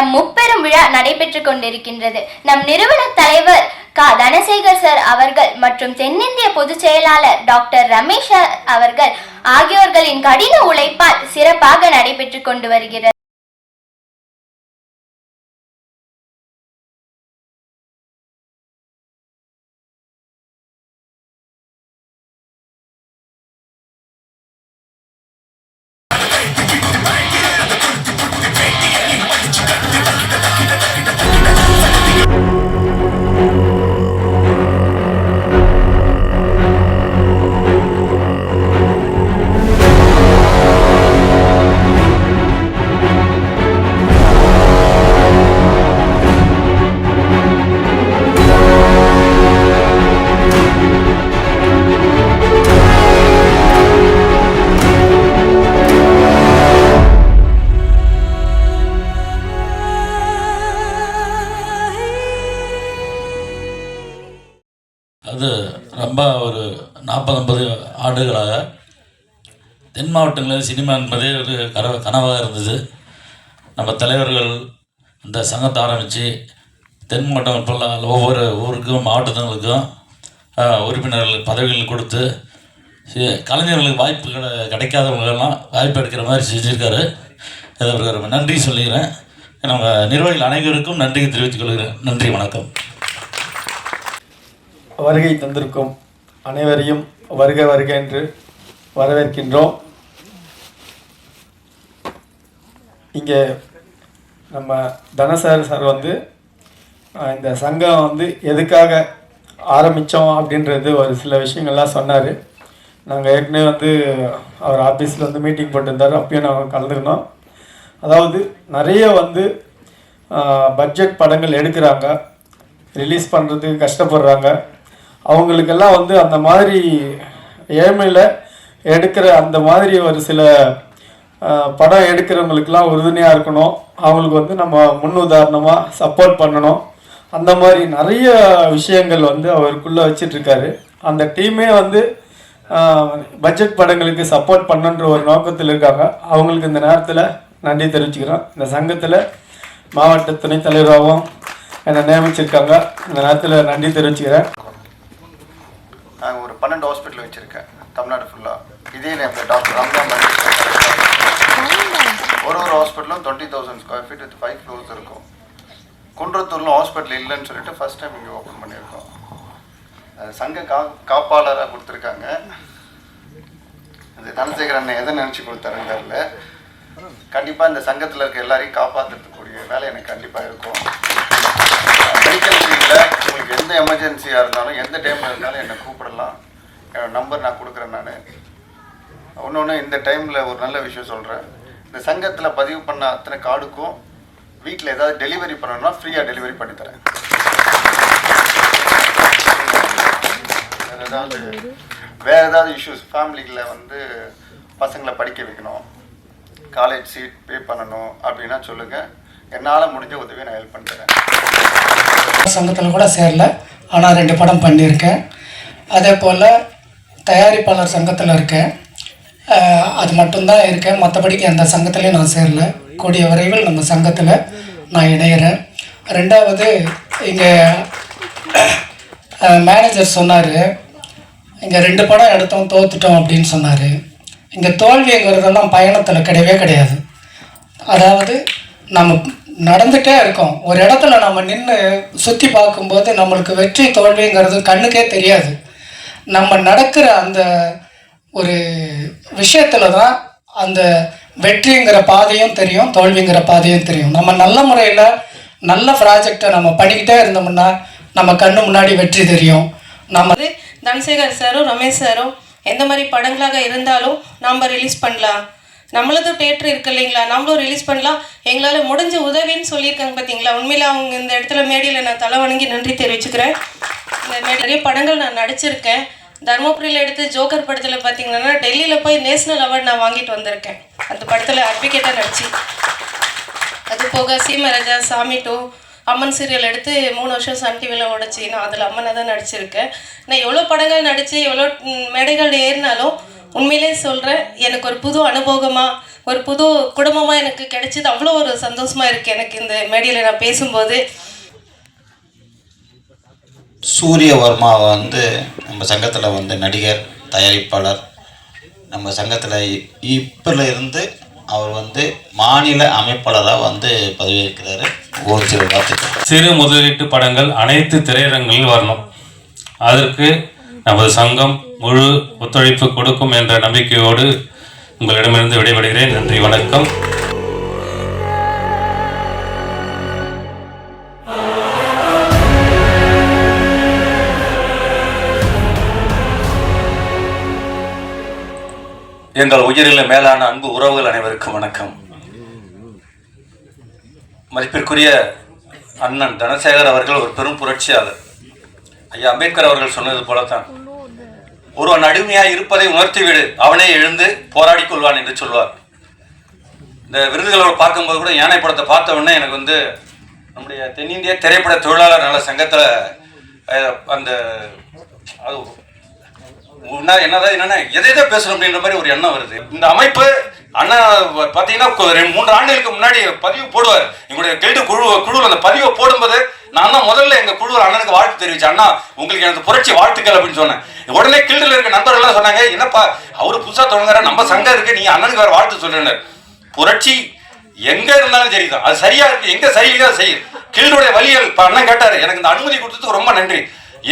நம் முப்பெரும் விழா நடைபெற்றுக் கொண்டிருக்கின்றது. நம் நிறுவன தலைவர் கா. தனசேகர் சார் அவர்கள் மற்றும் தென்னிந்திய பொதுச் செயலாளர் டாக்டர் ரமேஷ் அவர்கள் ஆகியோர்களின் கடின உழைப்பால் சிறப்பாக நடைபெற்றுக் கொண்டு வருகிறது. நாற்பது ஐம்பது ஆண்டுகளாக தென் மாவட்டங்களில் சினிமா என்பதே ஒரு கனவு கனவாக இருந்தது. நம்ம தலைவர்கள் இந்த சங்கத்தை ஆரம்பித்து தென் மாவட்டம் ஃபுல்லாக ஒவ்வொரு ஊருக்கும் மாவட்டங்களுக்கும் உறுப்பினர்கள் பதவிகள் கொடுத்து கலைஞர்களுக்கு வாய்ப்பு கிடை கிடைக்காதவங்களெல்லாம் வாய்ப்பு எடுக்கிற மாதிரி செஞ்சுருக்காரு. இதை அவருக்கு ரொம்ப நன்றி சொல்லிக்கிறேன். நம்ம நிர்வாகிகள் அனைவருக்கும் நன்றி தெரிவித்துக் கொள்கிறேன். நன்றி வணக்கம். வருகை தந்திருக்கும் அனைவரையும் வருக வருக என்று வரவேற்கின்றோம். இங்கே நம்ம தனசார் சார் வந்து இந்த சங்கம் வந்து எதுக்காக ஆரம்பித்தோம் அப்படின்றது ஒரு சில விஷயங்கள்லாம் சொன்னார். நாங்கள் ஏற்கனவே வந்து அவர் ஆஃபீஸில் வந்து மீட்டிங் போட்டிருந்தார் அப்பயும் நாங்கள் கலந்துருந்தோம். அதாவது நிறைய வந்து பட்ஜெட் படங்கள் எடுக்கிறாங்க ரிலீஸ் பண்ணுறதுக்கு கஷ்டப்படுறாங்க. அவங்களுக்கெல்லாம் வந்து அந்த மாதிரி ஏழ்மையில் எடுக்கிற அந்த மாதிரி ஒரு சில படம் எடுக்கிறவங்களுக்கெல்லாம் உறுதுணையாக இருக்கணும். அவங்களுக்கு வந்து நம்ம முன் உதாரணமாக சப்போர்ட் பண்ணணும். அந்த மாதிரி நிறைய விஷயங்கள் வந்து அவருக்குள்ளே வச்சிட்ருக்காரு. அந்த டீமே வந்து பட்ஜெட் படங்களுக்கு சப்போர்ட் பண்ணுன்ற ஒரு நோக்கத்தில் இருக்காங்க. அவங்களுக்கு இந்த நேரத்தில் நன்றி தெரிவிச்சுக்கிறோம். இந்த சங்கத்தில் மாவட்ட துணைத் தலைவராகவும் என்னை நியமிச்சிருக்காங்க. இந்த நேரத்தில் நன்றி தெரிவிச்சுக்கிறேன். நாங்கள் ஒரு பன்னெண்டு ஹாஸ்பிட்டல் வச்சுருக்கேன். தமிழ்நாடு ஃபுல்லாக இதே நேரத்தில் டாக்டர் ரம்ஜான் ஒரு ஒரு ஹாஸ்பிட்டலும் twenty thousand square feet with five floors இருக்கும். குன்றத்தூரில் ஹாஸ்பிட்டல் இல்லைன்னு சொல்லிட்டு ஃபஸ்ட் டைம் இங்கே ஓப்பன் பண்ணியிருக்கோம். அது சங்க கா காப்பாளராக கொடுத்துருக்காங்க. அது தனசேகர் அண்ணன் எதை நினச்சி கொடுத்தாருன்னு தெரியல. கண்டிப்பாக இந்த சங்கத்தில் இருக்க எல்லாரையும் காப்பாற்றுறதுக்கூடிய வேலை எனக்கு கண்டிப்பாக இருக்கும். உங்களுக்கு எந்த எமர்ஜென்சியாக இருந்தாலும் எந்த டைமில் இருந்தாலும் என்னை கூப்பிடலாம். என்னோடய நம்பர் நான் கொடுக்குறேன் நான். ஒன்று இந்த டைமில் ஒரு நல்ல விஷயம் சொல்கிறேன் இந்த சங்கத்தில் பதிவு பண்ண அத்தனை கார்டுக்கும் வீட்டில் ஏதாவது டெலிவரி பண்ணணும்னா ஃப்ரீயாக டெலிவரி பண்ணித்தரேன் வேறு ஏதாவது வேறு ஏதாவது இஷ்யூஸ் ஃபேமிலியில் வந்து பசங்களை படிக்க வைக்கணும். காலேஜ் சீட் பே பண்ணணும் அப்படின்னா சொல்லுங்கள் என்னால் முடிஞ்ச உதவியை நான் ஹெல்ப் பண்ணுறேன் சங்கத்தில் கூட சேரல. ஆனால் ரெண்டு படம் பண்ணியிருக்கேன். அதே போல் தயாரிப்பாளர் சங்கத்தில் இருக்கேன். அது மட்டும்தான் இருக்கேன். மற்றபடிக்கு எந்த சங்கத்துலேயும் நான் சேரல. கூடிய விரைவில் நம்ம சங்கத்தில் நான் இணையிறேன். ரெண்டாவது இங்கே மேனேஜர் சொன்னார். இங்கே ரெண்டு படம் எடுத்தோம் தோத்துட்டோம் அப்படின்னு சொன்னார். இங்கே தோல்விங்கிறதெல்லாம் பயணத்தில் கிடையவே கிடையாது. அதாவது நம்ம நடந்துகிட்டே இருக்கோம். ஒரு இடத்துல நம்ம நின்று சுற்றி பார்க்கும்போது நம்மளுக்கு வெற்றி தோல்விங்கிறது கண்ணுக்கே தெரியாது. நம்ம நடக்கிற அந்த ஒரு விஷயத்தில் தான் அந்த வெற்றிங்கிற பாதையும் தெரியும் தோல்விங்கிற பாதையும் தெரியும். நம்ம நல்ல முறையில் நல்ல ப்ராஜெக்டை நம்ம பண்ணிக்கிட்டே இருந்தோம்னா நம்ம கண்ணு முன்னாடி வெற்றி தெரியும். நம்ம தனசேகர் சாரும் ரமேஷ் சாரும் எந்த மாதிரி படங்களாக இருந்தாலும் நாம் ரிலீஸ் பண்ணலாம். நம்மளதும் தேட்டர் இருக்கு இல்லைங்களா? நம்மளும் ரிலீஸ் பண்ணலாம். எங்களால் முடிஞ்ச உதவின்னு சொல்லியிருக்காங்க பார்த்தீங்களா உண்மையில் அவங்க இந்த இடத்துல மேடையில் நான் தலை வணங்கி நன்றி தெரிவிச்சுக்கிறேன். இந்த நிறைய படங்கள் நான் நடிச்சிருக்கேன். தருமபுரியில் எடுத்து ஜோக்கர் படத்தில் பார்த்தீங்கன்னா டெல்லியில் போய் நேஷனல் அவார்ட் நான் வாங்கிட்டு வந்திருக்கேன். அந்த படத்தில் அட்வொகேட்டாக நடிச்சு. அது போக சீமராஜா சாமி டூ அம்மன் சீரியல் எடுத்து மூணு வருஷம் சன் டிவியில் ஓடிச்சு. நான் அதில் அம்மனை தான் நடிச்சிருக்கேன். நான் எவ்வளோ படங்கள் நடித்து எவ்வளோ மேடைகள் ஏறினாலும் உண்மையிலே சொல்கிறேன் எனக்கு ஒரு புது அனுபவமாக ஒரு புது குடும்பமாக எனக்கு கிடைச்சது அவ்வளோ ஒரு சந்தோஷமாக இருக்குது எனக்கு இந்த மேடையில் நான் பேசும்போது. சூரியவர்மா வந்து நம்ம சங்கத்தில் வந்து நடிகர் தயாரிப்பாளர். நம்ம சங்கத்தில் இப்போல இருந்து அவர் வந்து மாநில அமைப்பாளராக வந்து பதவியேற்கிறாரு. ஒரு சில வார்த்தைகள். சிறு முதலீட்டு படங்கள் அனைத்து திரையரங்களில் வரணும். அதற்கு நமது சங்கம் முழு ஒத்துழைப்பு கொடுக்கும் என்ற நம்பிக்கையோடு உங்களிடமிருந்து விடைபெறுகிறேன். நன்றி வணக்கம். எங்கள் உயிரில மேலான அன்பு உறவுகள் அனைவருக்கும் வணக்கம். மதிப்பிற்குரிய அண்ணன் தனசேகர் அவர்கள் ஒரு பெரும் புரட்சியாளர். ஐயா அம்பேத்கர் அவர்கள் சொன்னது போலத்தான். ஒருவன் அடிமையாய் இருப்பதை உணர்த்திவிடு அவனே எழுந்து போராடிக் கொள்வான் என்று சொல்வார். இந்த விருதுகளோட பார்க்கும்போது கூட யானை படத்தை பார்த்த உடனே எனக்கு வந்து நம்முடைய தென்னிந்திய திரைப்பட தொழிலாளர் நல சங்கத்தில் அந்த அது என்னதான் என்னன்னா எதை எதை பேசணும் அப்படின்ற மாதிரி ஒரு எண்ணம் வருது. இந்த அமைப்பு அண்ணா பார்த்தீங்கன்னா ரெண்டு மூன்று ஆண்டுகளுக்கு முன்னாடி பதிவு போடுவார். எங்களுடைய கில்டு குழு குழுவில் அந்த பதிவை போடும்போது நான் தான் முதல்ல எங்கள் குழுவில் அண்ணனுக்கு வாழ்த்து தெரிவிச்சேன். அண்ணா உங்களுக்கு எனக்கு புரட்சி வாழ்த்துக்கள் அப்படின்னு சொன்னேன். உடனே கில்டில் இருக்க நண்பர்கள்லாம் சொன்னாங்க என்னப்பா அவர் புதுசாக தொடங்குற நம்ம சங்கம் இருக்கு நீ அண்ணனுக்கு வேறு வாழ்த்து சொல்லுங்க புரட்சி எங்கே இருந்தாலும் சரிதான். அது சரியா இருக்கு எங்கே சரியில்லையோ அதை செய்யும் கில்டுடைய வழிகள் இப்போ அண்ணன் கேட்டார் எனக்கு இந்த அனுமதி கொடுத்ததுக்கு ரொம்ப நன்றி.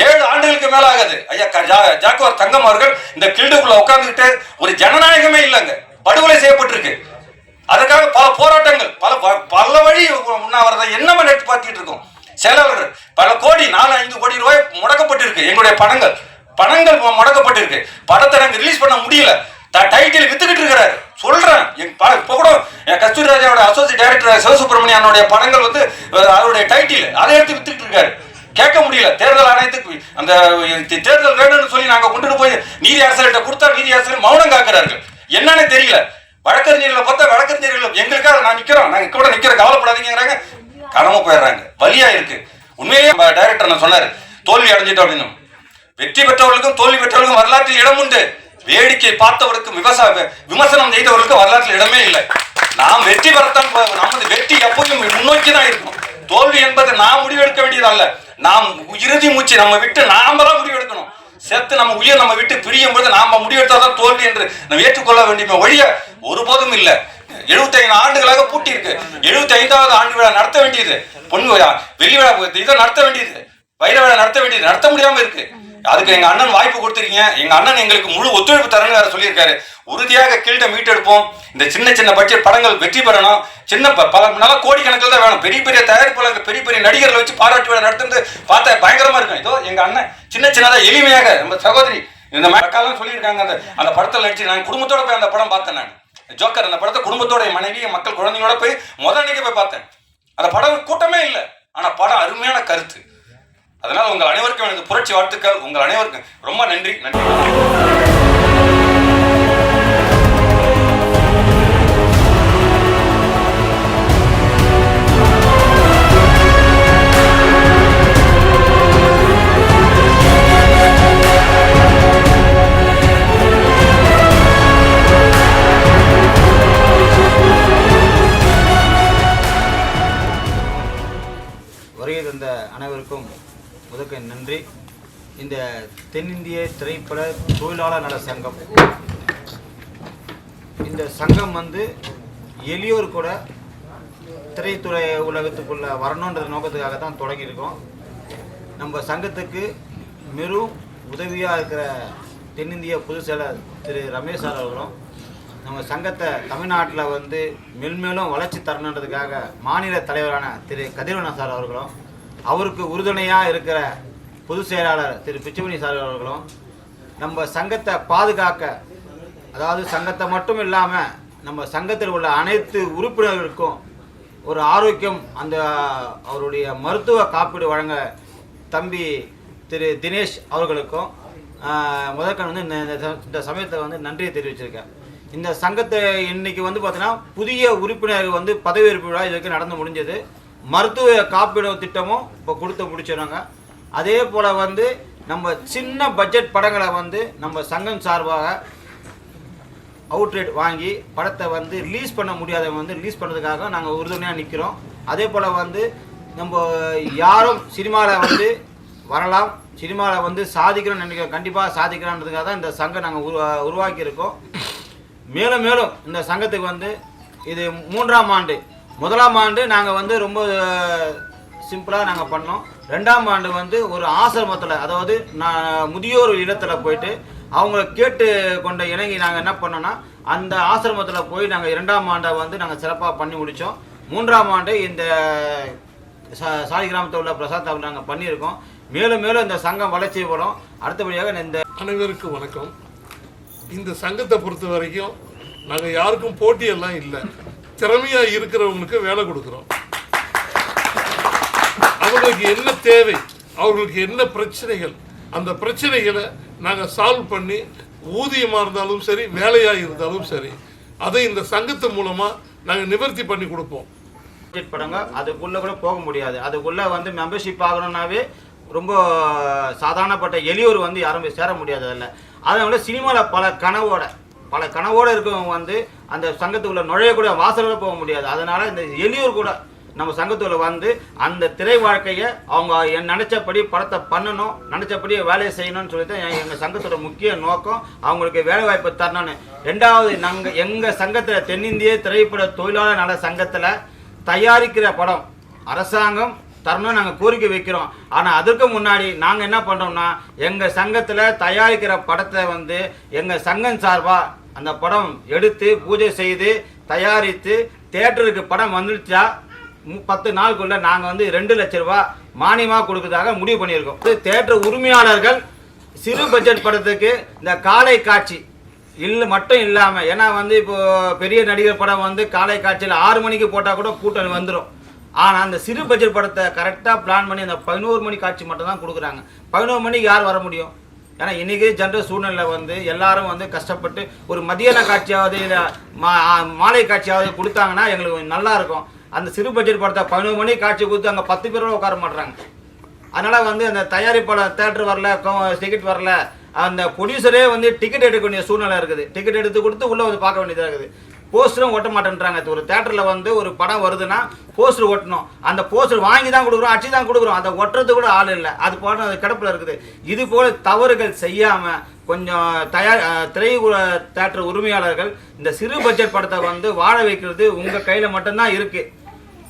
ஏழு ஆண்டுகளுக்கு மேல ஆகாது ஐயா ஜா- ஜாக்குவார் தங்கம் அவர்கள் இந்த கில்டுக்குள்ள உட்காந்துக்கிட்டு ஒரு ஜனநாயகமே இல்லைங்க. படுகொலை செய்யப்பட்டிருக்கு. அதற்காக பல போராட்டங்கள் பல பல வழி உண்ணாவிரதை என்ன நேற்று பார்த்துட்டு இருக்கோம்? செயலாளர்கள் பல கோடி நாலு ஐந்து கோடி ரூபாய் முடக்கப்பட்டிருக்கு. எங்களுடைய படங்கள் பணங்கள் முடக்கப்பட்டிருக்கு. படத்தை நாங்கள் ரிலீஸ் பண்ண முடியல. த- டைட்டில் வித்துக்கிட்டு இருக்கிறாரு. சொல்றேன். என் ப இப்போ கூட என் கஸ்தூரி ராஜாவோட அசோசியேட் டைரக்டர் சிவசுப்ரமணியனுடைய படங்கள் வந்து அவருடைய டைட்டில் அதை எடுத்து வித்துக்கிட்டு இருக்காரு. கேட்க முடியல. தேர்தல் ஆணையத்துக்கு அந்த தேர்தல் வேணும்னு சொல்லி நாங்கள் கொண்டுட்டு போய் நீதி அரசர்கிட்ட கொடுத்தா நீதி அரசர் மௌனம் காக்கிறார்கள். என்னன்னு தெரியல. வழக்கறிஞர்களை பார்த்தா வழக்கறிஞர்கள் எங்களுக்காக நான் நிக்கிறோம். நாங்க கூட நிக்கிற கவலைப்படாதீங்கிறாங்க கடமை போயிடுறாங்க. வழியா இருக்கு உண்மையிலேயே நம்ம டைரக்டர் நான் சொன்னாரு? தோல்வி அடைஞ்சிட்டோம் அப்படின்னு வெற்றி பெற்றவர்களுக்கும் தோல்வி பெற்றவர்களுக்கும் வரலாற்றில் இடம் உண்டு. வேடிக்கை பார்த்தவருக்கும் விவசாய விமர்சனம் செய்தவர்களுக்கும் வரலாற்றில் இடமே இல்லை. நாம் வெற்றி பெறத்தான் நமது வெற்றி எப்போதும் முன்னோக்கி தான் இருக்கும். தோல்வி என்பது நாம் முடிவெடுக்க வேண்டியதல்ல. நாம் இறுதி மூச்சு நம்ம விட்டு நாம தான் முடிவெடுக்க செத்து நம்ம உயிர் நம்ம விட்டு பிரியும் பொழுது நாம முடிவெடுத்தாதான் தோல்வி என்று நம்ம ஏற்றுக்கொள்ள வேண்டிய வழிய ஒருபோதும் இல்லை. எழுபத்தைந்து ஆண்டுகளாக பூட்டி இருக்கு எழுபத்தி ஐந்தாவது ஆண்டு விழா நடத்த வேண்டியது. பொண்ணு விழா வெள்ளி விழா இதை நடத்த வேண்டியது. வைர விழா நடத்த வேண்டியது. நடத்த முடியாம இருக்கு. அதுக்கு எங்க அண்ணன் வாய்ப்பு கொடுத்துருக்கீங்க. எங்க அண்ணன் எங்களுக்கு முழு ஒத்துழைப்பு தரேன்னு வேற சொல்லியிருக்காரு. உறுதியாக கீழ்ட மீட்டெடுப்போம் இந்த சின்ன சின்ன பட்ஜெட் படங்கள் வெற்றி பெறணும். சின்ன பல நல்ல கோடிக்கணக்கில் தான் வேணும். பெரிய பெரிய தயாரிப்பாளர்கள் பெரிய பெரிய நடிகர்களை வச்சு பாராட்டு விழா நடத்துறது பார்த்தா பயங்கரமா இருக்கும். இதோ எங்க அண்ணன் சின்ன சின்னதா எளிமையாக நம்ம சகோதரி இந்த மக்கள்லாம் சொல்லியிருக்காங்க. அந்த அந்த படத்தில் நடிச்சு நான் குடும்பத்தோட போய் அந்த படம் பார்த்தேன் நான். ஜோக்கர் அந்த படத்தை குடும்பத்தோட மனைவி மக்கள் குழந்தைங்களோட போய் முதல் அன்னைக்கு போய் பார்த்தேன். அந்த படம் கூட்டமே இல்லை. ஆனா படம் அருமையான கருத்து. அதனால உங்கள் அனைவருக்கும் எனது புரட்சி வாழ்த்துக்கள். உங்கள் அனைவருக்கும் ரொம்ப நன்றி நன்றி. வருகை தந்த அனைவருக்கும் தென்னிந்திய திரைப்பட தொழிலாளர் நல சங்கம். இந்த சங்கம் வந்து எளியோர் கூட திரைத்துறை உலகத்துக்குள்ள வரணுன்ற நோக்கத்துக்காக தான் தொடங்கியிருக்கோம். நம்ம சங்கத்துக்கு மிகவும் உதவியாக இருக்கிற தென்னிந்திய பொதுச் செயலர் திரு ரமேஷ் சார் அவர்களும் நம்ம சங்கத்தை தமிழ்நாட்டில் வந்து மென்மேலும் வளர்ச்சி தரணுன்றதுக்காக மாநில தலைவரான திரு கதிரவன சார் அவர்களும் அவருக்கு உறுதுணையாக இருக்கிற பொதுச் செயலாளர் திரு பிச்சுமணி சார் அவர்களும் நம்ம சங்கத்தை பாதுகாக்க அதாவது சங்கத்தை மட்டும் இல்லாமல் நம்ம சங்கத்தில் உள்ள அனைத்து உறுப்பினர்களுக்கும் ஒரு ஆரோக்கியம் அந்த அவருடைய மருத்துவ காப்பீடு வழங்க தம்பி திரு தினேஷ் அவர்களுக்கும் முதற்கண் வந்து இந்த- இந்த சமயத்தை வந்து நன்றியை தெரிவிச்சிருக்கேன். இந்த சங்கத்தை இன்னைக்கு வந்து பார்த்தீங்கன்னா புதிய உறுப்பினர் வந்து பதவியேற்பு விழா வரைக்கும் நடந்து முடிஞ்சது. மருத்துவ காப்பீடு திட்டமும் இப்போ கொடுத்து முடிச்சிடுறாங்க அதே போல் வந்து நம்ம சின்ன பட்ஜெட் படங்களை வந்து நம்ம சங்கம் சார்பாக அவுட்ரேட் வாங்கி படத்தை வந்து ரிலீஸ் பண்ண முடியாதவங்க வந்து ரிலீஸ் பண்ணுறதுக்காக நாங்கள் உறுதுணையாக நிற்கிறோம் அதே போல் வந்து நம்ம யாரும் சினிமாவில் வந்து வரலாம். சினிமாவில் வந்து சாதிக்கணும்னு நினைக்கிறோம் கண்டிப்பாக சாதிக்கிறான்றதுக்காக தான் இந்த சங்கம் நாங்கள் உருவா உருவாக்கியிருக்கோம். மேலும் மேலும் இந்த சங்கத்துக்கு வந்து இது மூன்றாம் ஆண்டு. முதலாம் ஆண்டு நாங்கள் வந்து ரொம்ப சிம்பிளாக நாங்கள் பண்ணோம். ரெண்டாம் ஆண்டு வந்து ஒரு ஆசிரமத்தில் அதாவது நான் முதியோர் இல்லத்தில் போயிட்டு அவங்கள கேட்டு கொண்ட இணங்கி நாங்கள் என்ன பண்ணோம்னா அந்த ஆசிரமத்தில் போய் நாங்கள் இரண்டாம் ஆண்டை வந்து நாங்கள் சிறப்பாக பண்ணி முடித்தோம் மூன்றாம் ஆண்டு இந்த சா- சாலி கிராமத்தில் உள்ள பிரசாத் அவர் நாங்கள் பண்ணியிருக்கோம். மேலும் மேலும் இந்த சங்கம் வளர்ச்சி வரும் அடுத்தபடியாக இந்த அனைவருக்கும் வணக்கம். இந்த சங்கத்தை பொறுத்த வரைக்கும் நாங்கள் யாருக்கும் போட்டியெல்லாம் இல்லை. திறமையாக இருக்கிறவங்களுக்கு வேலை கொடுக்குறோம். அவங்களுக்கு என்ன தேவை? அவர்களுக்கு என்ன பிரச்சனைகள்? அந்த பிரச்சனைகளை நாங்கள் சால்வ் பண்ணி ஊதியமாக இருந்தாலும் சரி வேலையாக இருந்தாலும் சரி அதை இந்த சங்கத்து மூலமாக நாங்கள் நிவர்த்தி பண்ணி கொடுப்போம். பட்ஜெட் படங்க அதுக்குள்ளே கூட போக முடியாது. அதுக்குள்ளே வந்து மெம்பர்ஷிப் ஆகணும்னாவே ரொம்ப சாதாரணப்பட்ட எளியோர் வந்து யாரும் சேர முடியாது அதில். அதனால சினிமாவில் பல கனவோட பல கனவோடு இருக்கவங்க வந்து அந்த சங்கத்துக்குள்ளே நுழையக்கூட வாசலில் போக முடியாது. அதனால இந்த எளியோர் கூட நம்ம சங்கத்தில் வந்து அந்த திரை வாழ்க்கையை அவங்க நினச்சபடி நினைச்சபடி படத்தை பண்ணணும் நினைச்சபடி வேலையை செய்யணும்னு சொல்லி தான் எங்கள் சங்கத்தோட முக்கிய நோக்கம் அவங்களுக்கு வேலை வாய்ப்பு தரணும்னு. ரெண்டாவது நாங்கள் எங்கள் சங்கத்தில் தென்னிந்திய திரைப்பட தொழிலாளர் நல சங்கத்தில் தயாரிக்கிற படம் அரசாங்கம் தரணும்னு நாங்கள் கோரிக்கை வைக்கிறோம். ஆனால் அதற்கு முன்னாடி நாங்கள் என்ன பண்ணுறோம்னா எங்கள் சங்கத்தில் தயாரிக்கிற படத்தை வந்து எங்கள் சங்கம் சார்பாக அந்த படம் எடுத்து பூஜை செய்து தயாரித்து தேட்டருக்கு படம் வந்துடுச்சா பத்து நாளுக்குள்ள நாங்கள் வந்து ரெண்டு லட்ச ரூபா மானியமாக கொடுக்கறதாக முடிவு பண்ணியிருக்கோம். இது தேட்டர் உரிமையாளர்கள் சிறு பட்ஜெட் படத்துக்கு இந்த காலை காட்சி இல்லை மட்டும் இல்லாமல் ஏன்னா வந்து இப்போ பெரிய நடிகர் படம் வந்து காலை காட்சியில் ஆறு மணிக்கு போட்டால் கூட கூட்டம் வந்துடும் ஆனால் அந்த சிறு பட்ஜெட் படத்தை கரெக்டாக பிளான் பண்ணி அந்த பதினோரு மணி காட்சி மட்டும் தான் கொடுக்குறாங்க. பதினோரு மணிக்கு யார் வர முடியும்? ஏன்னா இன்றைக்கி ஜென்ரல் சூழ்நிலை வந்து எல்லாரும் வந்து கஷ்டப்பட்டு ஒரு மதியான காட்சியாவது இல்லை மா மாலை காட்சியாவது கொடுத்தாங்கன்னா எங்களுக்கு கொஞ்சம் நல்லா இருக்கும். அந்த சிறு பட்ஜெட் படத்தை பதினோரு மணிக்கு காட்சி கொடுத்து அங்கே பத்து பேரோட உட்கார மாட்டுறாங்க அதனால் வந்து அந்த தயாரிப்பாளர் தேட்டர் வரல டிக்கெட் வரல அந்த ப்ரொடியூசரே வந்து டிக்கெட் எடுக்க வேண்டிய சூழ்நிலை இருக்குது. டிக்கெட் எடுத்து கொடுத்து உள்ளே வந்து பார்க்க வேண்டியதாக இருக்குது. போஸ்டரும் ஒட்ட மாட்டேன்றாங்க. ஒரு தேட்டரில் வந்து ஒரு படம் வருதுன்னா போஸ்டர் ஒட்டணும். அந்த போஸ்டர் வாங்கி தான் கொடுக்குறோம் அச்சு தான் கொடுக்குறோம். அதை ஒட்டுறது கூட ஆள் இல்லை. அது போல அது கிடப்பில் இருக்குது. இது போல தவறுகள் செய்யாமல் கொஞ்சம் தயார் அஹ், திரை தேட்டர் உரிமையாளர்கள் இந்த சிறு பட்ஜெட் படத்தை வந்து வாழ வைக்கிறது உங்கள் கையில் மட்டும்தான் இருக்குது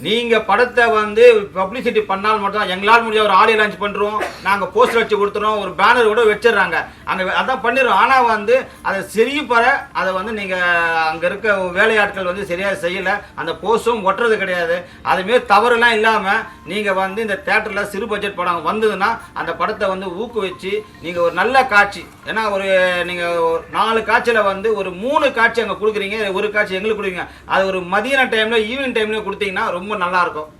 நீங்கள் படத்தை வந்து பப்ளிசிட்டி பண்ணால் மட்டும் தான் எங்களால் முடிஞ்ச ஒரு ஆடியோ லான்ச் பண்ணுறோம் நாங்கள் போஸ்டர் வச்சு கொடுத்துறோம் ஒரு பேனர் கூட வச்சிடுறாங்க. அங்கே அதான் பண்ணிடுறோம். ஆனால் வந்து அதை சரிப்பற அதை வந்து நீங்கள் அங்கே இருக்க வேலையாட்கள் வந்து சரியாக செய்யலை. அந்த போஸ்டும் ஒட்டுறது கிடையாது. அதுமாரி தவறுலாம் இல்லாமல் நீங்கள் வந்து இந்த தேட்டரில் சிறு பட்ஜெட் படம் வந்ததுன்னா அந்த படத்தை வந்து ஊக்குவிச்சு நீங்கள் ஒரு நல்ல காட்சி ஏன்னா ஒரு நீங்கள் நாலு காட்சியில் வந்து ஒரு மூணு காட்சி அங்கே கொடுக்குறீங்க ஒரு காட்சி எங்களுக்கு கொடுக்குறீங்க. அது ஒரு மதியான டைமில் ஈவினிங் டைம்ல கொடுத்தீங்கன்னா ரொம்ப நல்லா இருக்கும்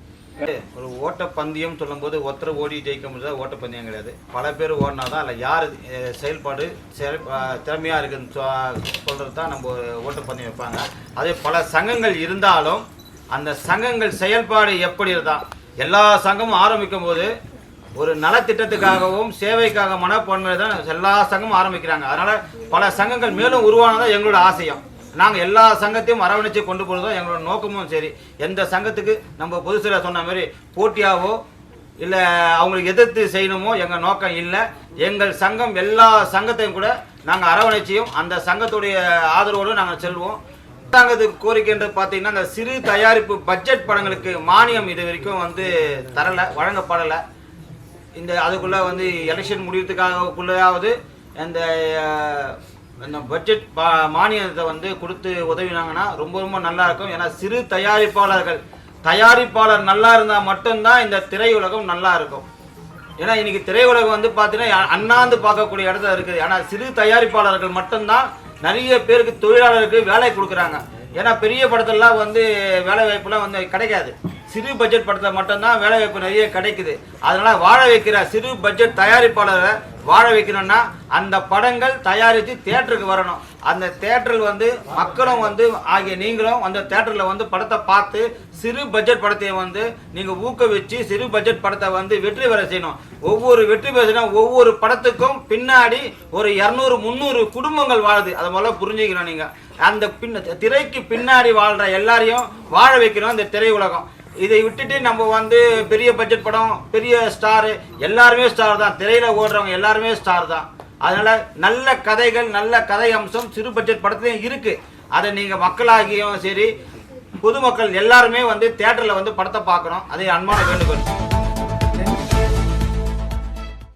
ஒரு ஓட்டப்பந்தயம் சொல்லும்போது ஒருத்தர் ஓடி ஜெயிக்க முடியாது ஓட்டப்பந்தயம் கிடையாது. பல பேர் ஓடினா தான் இல்லை யார் செயல்பாடு செயல் திறமையாக இருக்குன்னு சொ- தான் நம்ம ஓட்டப்பந்தயம் வைப்பாங்க. அதே பல சங்கங்கள் இருந்தாலும் அந்த சங்கங்கள் செயல்பாடு எப்படி இருந்தால் எல்லா சங்கமும் ஆரம்பிக்கும் போது ஒரு நலத்திட்டத்துக்காகவும் சேவைக்காக மனப்பான்மை தான் எல்லா சங்கமும் ஆரம்பிக்கிறாங்க. அதனால பல சங்கங்கள் மேலும் உருவானதான் எங்களோட ஆசையம். நாங்கள் எல்லா சங்கத்தையும் அரவணைச்சு கொண்டு போகிறதும் எங்களோட நோக்கமும் சரி. எந்த சங்கத்துக்கு நம்ம பொதுசில சொன்ன மாதிரி போட்டியாவோ இல்லை அவங்களுக்கு எதிர்த்து செய்யணுமோ எங்கள் நோக்கம் இல்லை. எங்கள் சங்கம் எல்லா சங்கத்தையும் கூட நாங்கள் அரவணைச்சியும் அந்த சங்கத்துடைய ஆதரவோடு நாங்கள் செல்வோம். அரசாங்கத்துக்கு கோரிக்கைன்றது பார்த்தீங்கன்னா இந்த சிறு தயாரிப்பு பட்ஜெட் படங்களுக்கு மானியம் இது வரைக்கும் வந்து தரலை வழங்கப்படலை. இந்த அதுக்குள்ளே வந்து எலெக்ஷன் முடியறதுக்காகக்குள்ளேயாவது அந்த இந்த பட்ஜெட் பா- மானியத்தை வந்து கொடுத்து உதவினாங்கன்னா ரொம்ப ரொம்ப நல்லா இருக்கும். ஏன்னா சிறு தயாரிப்பாளர்கள் தயாரிப்பாளர் நல்லா இருந்தால் மட்டும்தான் இந்த திரையுலகம் நல்லா இருக்கும். ஏன்னா இன்னைக்கு திரையுலகம் வந்து பார்த்தீங்கன்னா அண்ணாந்து பார்க்கக்கூடிய இடத்துல இருக்குது. ஆனால் சிறு தயாரிப்பாளர்கள் மட்டும்தான் நிறைய பேருக்கு தொழிலாளருக்கு வேலை கொடுக்குறாங்க. ஏன்னா பெரிய படத்தெல்லாம் வந்து வேலை வாய்ப்புலாம் வந்து கிடைக்காது. சிறு பட்ஜெட் படத்தில் மட்டும்தான் வேலை வாய்ப்பு நிறைய கிடைக்குது. அதனால் வாழ வைக்கிற சிறு பட்ஜெட் தயாரிப்பாளரை வாழ வைக்கணும்னா அந்த படங்கள் தயாரித்து தேட்டருக்கு வரணும். அந்த தேட்டரில் வந்து மக்களும் வந்து ஆகிய நீங்களும் அந்த தேட்டரில் வந்து படத்தை பார்த்து சிறு பட்ஜெட் படத்தை வந்து நீங்கள் ஊக்குவிச்சு சிறு பட்ஜெட் படத்தை வந்து வெற்றி பெற செய்யணும். ஒவ்வொரு வெற்றி பெற செய்யணும். ஒவ்வொரு படத்துக்கும் பின்னாடி ஒரு இரநூறு முந்நூறு குடும்பங்கள் வாழுது. அதை முதல்ல புரிஞ்சுக்கணும் நீங்கள் அந்த பின்ன திரைக்கு பின்னாடி வாழ்கிற எல்லாரையும் வாழ வைக்கணும் அந்த திரை உலகம் இதை விட்டுட்டு நம்ம வந்து பெரிய பட்ஜெட் படம் பெரிய ஸ்டாரு எல்லாருமே ஸ்டார் தான். திரையில ஓடுறவங்க எல்லாருமே ஸ்டார் தான். அதனால நல்ல கதைகள் நல்ல கதை அம்சம் சிறு பட்ஜெட் படத்துலையும் இருக்கு. அதை நீங்க மக்களாகியும் சரி பொதுமக்கள் எல்லாருமே வந்து தேட்டரில் வந்து படத்தை பார்க்கணும். அதை அன்பான வேண்டுகோள்.